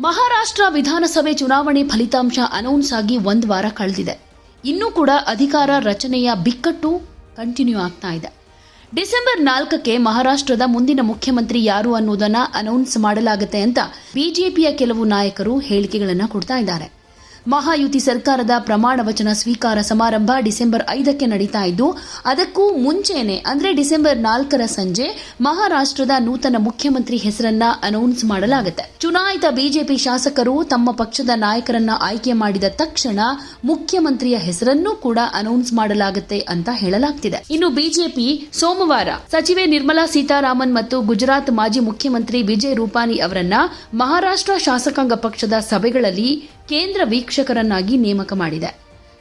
ಮಹಾರಾಷ್ಟ್ರ ವಿಧಾನಸಭೆ ಚುನಾವಣೆ ಫಲಿತಾಂಶ ಅನೌನ್ಸ್ ಆಗಿ ಒಂದು ವಾರ ಕಳೆದಿದೆ. ಇನ್ನೂ ಕೂಡ ಅಧಿಕಾರ ರಚನೆಯ ಬಿಕ್ಕಟ್ಟು ಕಂಟಿನ್ಯೂ ಆಗ್ತಾ ಇದೆ. ಡಿಸೆಂಬರ್ ನಾಲ್ಕಕ್ಕೆ ಮಹಾರಾಷ್ಟ್ರದ ಮುಂದಿನ ಮುಖ್ಯಮಂತ್ರಿ ಯಾರು ಅನ್ನೋದನ್ನ ಅನೌನ್ಸ್ ಮಾಡಲಾಗುತ್ತೆ ಅಂತ ಬಿಜೆಪಿಯ ಕೆಲವು ನಾಯಕರು ಹೇಳಿಕೆಗಳನ್ನು ಕೊಡ್ತಾ ಇದ್ದಾರೆ. ಮಹಾಯುತಿ ಸರ್ಕಾರದ ಪ್ರಮಾಣ ವಚನ ಸ್ವೀಕಾರ ಸಮಾರಂಭ ಡಿಸೆಂಬರ್ ಐದಕ್ಕೆ ನಡೀತಾ ಇದ್ದು, ಅದಕ್ಕೂ ಮುಂಚೆನೆ, ಅಂದ್ರೆ ಡಿಸೆಂಬರ್ ನಾಲ್ಕರ ಸಂಜೆ, ಮಹಾರಾಷ್ಟ್ರದ ನೂತನ ಮುಖ್ಯಮಂತ್ರಿ ಹೆಸರನ್ನ ಅನೌನ್ಸ್ ಮಾಡಲಾಗುತ್ತೆ. ಚುನಾಯಿತ ಬಿಜೆಪಿ ಶಾಸಕರು ತಮ್ಮ ಪಕ್ಷದ ನಾಯಕರನ್ನ ಆಯ್ಕೆ ಮಾಡಿದ ತಕ್ಷಣ ಮುಖ್ಯಮಂತ್ರಿಯ ಹೆಸರನ್ನೂ ಕೂಡ ಅನೌನ್ಸ್ ಮಾಡಲಾಗುತ್ತೆ ಅಂತ ಹೇಳಲಾಗ್ತಿದೆ. ಇನ್ನು ಬಿಜೆಪಿ ಸೋಮವಾರ ಸಚಿವೆ ನಿರ್ಮಲಾ ಸೀತಾರಾಮನ್ ಮತ್ತು ಗುಜರಾತ್ ಮಾಜಿ ಮುಖ್ಯಮಂತ್ರಿ ವಿಜಯ್ ರೂಪಾನಿ ಅವರನ್ನ ಮಹಾರಾಷ್ಟ್ರ ಶಾಸಕಾಂಗ ಪಕ್ಷದ ಸಭೆಗಳಲ್ಲಿ ಕೇಂದ್ರ ವೀಕ್ಷಕರನ್ನಾಗಿ ನೇಮಕ ಮಾಡಿದೆ.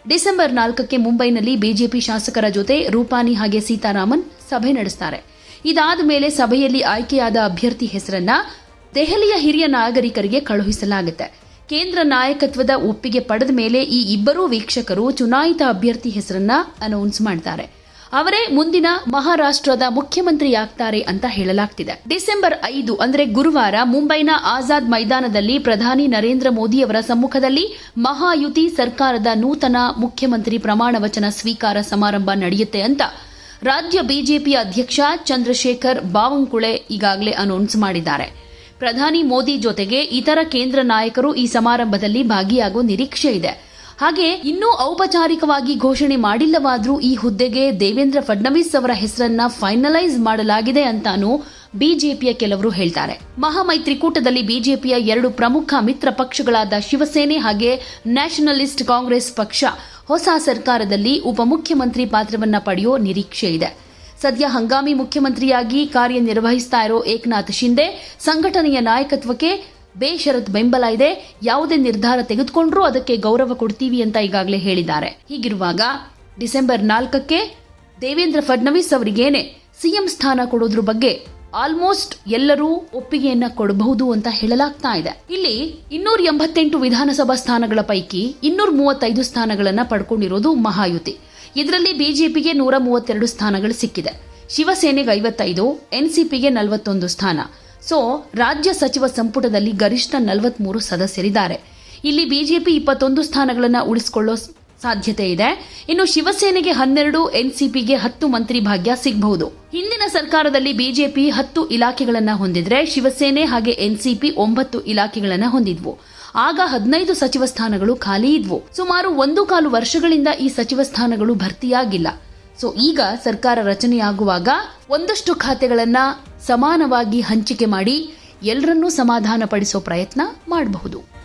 ಡಿಸೆಂಬರ್ ನಾಲ್ಕಕ್ಕೆ ಮುಂಬೈನಲ್ಲಿ ಬಿಜೆಪಿ ಶಾಸಕರ ಜೊತೆ ರೂಪಾನಿ ಹಾಗೆ ಸೀತಾರಾಮನ್ ಸಭೆ ನಡೆಸ್ತಾರೆ. ಇದಾದ ಮೇಲೆ ಸಭೆಯಲ್ಲಿ ಆಯ್ಕೆಯಾದ ಅಭ್ಯರ್ಥಿ ಹೆಸರನ್ನ ದೆಹಲಿಯ ಹಿರಿಯ ನಾಗರಿಕರಿಗೆ ಕಳುಹಿಸಲಾಗುತ್ತೆ. ಕೇಂದ್ರ ನಾಯಕತ್ವದ ಒಪ್ಪಿಗೆ ಪಡೆದ ಮೇಲೆ ಈ ಇಬ್ಬರೂ ವೀಕ್ಷಕರು ಚುನಾಯಿತ ಅಭ್ಯರ್ಥಿ ಹೆಸರನ್ನ ಅನೌನ್ಸ್ ಮಾಡ್ತಾರೆ. ಅವರೇ ಮುಂದಿನ ಮಹಾರಾಷ್ಟ್ರದ ಮುಖ್ಯಮಂತ್ರಿಯಾಗ್ತಾರೆ ಅಂತ ಹೇಳಲಾಗ್ತಿದೆ. ಡಿಸೆಂಬರ್ ಐದು, ಅಂದ್ರೆ ಗುರುವಾರ, ಮುಂಬೈನ ಆಜಾದ್ ಮೈದಾನದಲ್ಲಿ ಪ್ರಧಾನಿ ನರೇಂದ್ರ ಮೋದಿ ಅವರ ಸಮ್ಮುಖದಲ್ಲಿ ಮಹಾಯುತಿ ಸರ್ಕಾರದ ನೂತನ ಮುಖ್ಯಮಂತ್ರಿ ಪ್ರಮಾಣ ವಚನ ಸ್ವೀಕಾರ ಸಮಾರಂಭ ನಡೆಯುತ್ತೆ ಅಂತ ರಾಜ್ಯ ಬಿಜೆಪಿ ಅಧ್ಯಕ್ಷ ಚಂದ್ರಶೇಖರ್ ಬಾವಂಕುಳೆ ಈಗಾಗಲೇ ಅನೌನ್ಸ್ ಮಾಡಿದ್ದಾರೆ. ಪ್ರಧಾನಿ ಮೋದಿ ಜೊತೆಗೆ ಇತರ ಕೇಂದ್ರ ನಾಯಕರು ಈ ಸಮಾರಂಭದಲ್ಲಿ ಭಾಗಿಯಾಗುವ ನಿರೀಕ್ಷೆ ಇದೆ. ಹಾಗೆ ಇನ್ನೂ ಔಪಚಾರಿಕವಾಗಿ ಘೋಷಣೆ ಮಾಡಿಲ್ಲವಾದರೂ ಈ ಹುದ್ದೆಗೆ ದೇವೇಂದ್ರ ಫಡ್ನವೀಸ್ ಅವರ ಹೆಸರನ್ನ ಫೈನಲೈಸ್ ಮಾಡಲಾಗಿದೆ ಅಂತಾನು ಬಿಜೆಪಿಯ ಕೆಲವರು ಹೇಳ್ತಾರೆ. ಮಹಾಮೈತ್ರಿಕೂಟದಲ್ಲಿ ಬಿಜೆಪಿಯ ಎರಡು ಪ್ರಮುಖ ಮಿತ್ರ ಪಕ್ಷಗಳಾದ ಶಿವಸೇನೆ ಹಾಗೆ ನ್ಯಾಷನಲಿಸ್ಟ್ ಕಾಂಗ್ರೆಸ್ ಪಕ್ಷ ಹೊಸ ಸರ್ಕಾರದಲ್ಲಿ ಉಪಮುಖ್ಯಮಂತ್ರಿ ಪಾತ್ರವನ್ನ ಪಡೆಯೋ ನಿರೀಕ್ಷೆ ಇದೆ. ಸದ್ಯ ಹಂಗಾಮಿ ಮುಖ್ಯಮಂತ್ರಿಯಾಗಿ ಕಾರ್ಯನಿರ್ವಹಿಸ್ತಾ ಇರೋ ಏಕನಾಥ್ ಶಿಂದೆ ಸಂಘಟನೆಯ ನಾಯಕತ್ವಕ್ಕೆ ಬೇಷರತ್ ಬೆಂಬಲ ಇದೆ. ಯಾವುದೇ ನಿರ್ಧಾರ ತೆಗೆದುಕೊಂಡ್ರೂ ಅದಕ್ಕೆ ಗೌರವ ಕೊಡ್ತೀವಿ ಅಂತ ಈಗಾಗಲೇ ಹೇಳಿದ್ದಾರೆ. ಹೀಗಿರುವಾಗ ಡಿಸೆಂಬರ್ ನಾಲ್ಕಕ್ಕೆ ದೇವೇಂದ್ರ ಫಡ್ನವೀಸ್ ಅವರಿಗೇನೆ ಸಿಎಂ ಸ್ಥಾನ ಕೊಡೋದ್ರ ಬಗ್ಗೆ ಆಲ್ಮೋಸ್ಟ್ ಎಲ್ಲರೂ ಒಪ್ಪಿಗೆಯನ್ನ ಕೊಡಬಹುದು ಅಂತ ಹೇಳಲಾಗ್ತಾ ಇದೆ. ಇಲ್ಲಿ ಇನ್ನೂರ ಎಂಬತ್ತೆಂಟು ವಿಧಾನಸಭಾ ಸ್ಥಾನಗಳ ಪೈಕಿ ಇನ್ನೂರ ಮೂವತ್ತೈದು ಸ್ಥಾನಗಳನ್ನ ಪಡ್ಕೊಂಡಿರೋದು ಮಹಾಯುತಿ. ಇದರಲ್ಲಿ ಬಿಜೆಪಿಗೆ ನೂರ ಮೂವತ್ತೆರಡು ಸ್ಥಾನಗಳು ಸಿಕ್ಕಿದೆ. ಶಿವಸೇನೆಗೆ ಐವತ್ತೈದು, ಎನ್ಸಿಪಿಗೆ ನಲವತ್ತೊಂದು ಸ್ಥಾನ. ಸೊ ರಾಜ್ಯ ಸಚಿವ ಸಂಪುಟದಲ್ಲಿ ಗರಿಷ್ಠ ನಲವತ್ಮೂರು ಸದಸ್ಯರಿದ್ದಾರೆ. ಇಲ್ಲಿ ಬಿಜೆಪಿ ಇಪ್ಪತ್ತೊಂದು ಸ್ಥಾನಗಳನ್ನು ಉಳಿಸಿಕೊಳ್ಳೋ ಸಾಧ್ಯತೆ ಇದೆ. ಇನ್ನು ಶಿವಸೇನೆಗೆ ಹನ್ನೆರಡು, ಎನ್ಸಿಪಿಗೆ ಹತ್ತು ಮಂತ್ರಿ ಭಾಗ್ಯ ಸಿಗಬಹುದು. ಹಿಂದಿನ ಸರ್ಕಾರದಲ್ಲಿ ಬಿಜೆಪಿ ಹತ್ತು ಇಲಾಖೆಗಳನ್ನು ಹೊಂದಿದ್ರೆ ಶಿವಸೇನೆ ಹಾಗೆ ಎನ್ಸಿಪಿ ಒಂಬತ್ತು ಇಲಾಖೆಗಳನ್ನು ಹೊಂದಿದ್ವು. ಆಗ ಹದಿನೈದು ಸಚಿವ ಸ್ಥಾನಗಳು ಖಾಲಿ ಇದ್ವು. ಸುಮಾರು ಒಂದು ಕಾಲು ವರ್ಷಗಳಿಂದ ಈ ಸಚಿವ ಸ್ಥಾನಗಳು ಭರ್ತಿಯಾಗಿಲ್ಲ. ಸೊ ಈಗ ಸರ್ಕಾರ ರಚನೆಯಾಗುವಾಗ ಒಂದಷ್ಟು ಖಾತೆಗಳನ್ನು ಸಮಾನವಾಗಿ ಹಂಚಿಕೆ ಮಾಡಿ ಎಲ್ಲರನ್ನೂ ಸಮಾಧಾನ ಪಡಿಸೋ ಪ್ರಯತ್ನ ಮಾಡಬಹುದು.